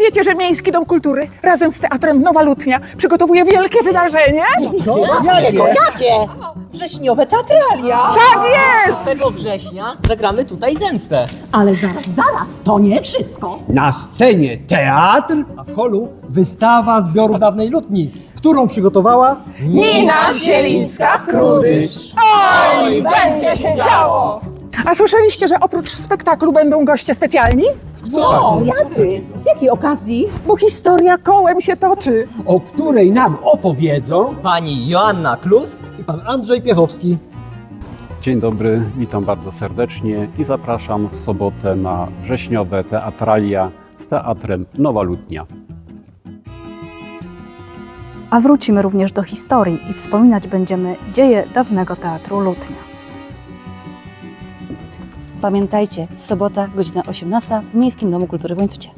wiecie, że Miejski Dom Kultury razem z Teatrem Nowa Lutnia przygotowuje wielkie wydarzenie? Jakiego? Jakie? Wrześniowe teatralia. Tak jest! 5 września zagramy tutaj zemstę. Ale zaraz, zaraz, to nie wszystko. Na scenie teatr, a w holu wystawa zbiorów dawnej lutni, którą przygotowała Nina Zielińska-Krudysz. Oj, będzie się działo! A słyszeliście, że oprócz spektaklu będą goście specjalni? O, jacy? Z jakiej okazji? Bo historia kołem się toczy. o której nam opowiedzą Pani Joanna Klus i pan Andrzej Piechowski. Dzień dobry, witam bardzo serdecznie i zapraszam w sobotę na wrześniowe teatralia z teatrem Nowa Lutnia. A wrócimy również do historii i wspominać będziemy dzieje dawnego teatru Lutnia. Pamiętajcie, sobota, godzina 18 w Miejskim Domu Kultury w Łańcucie.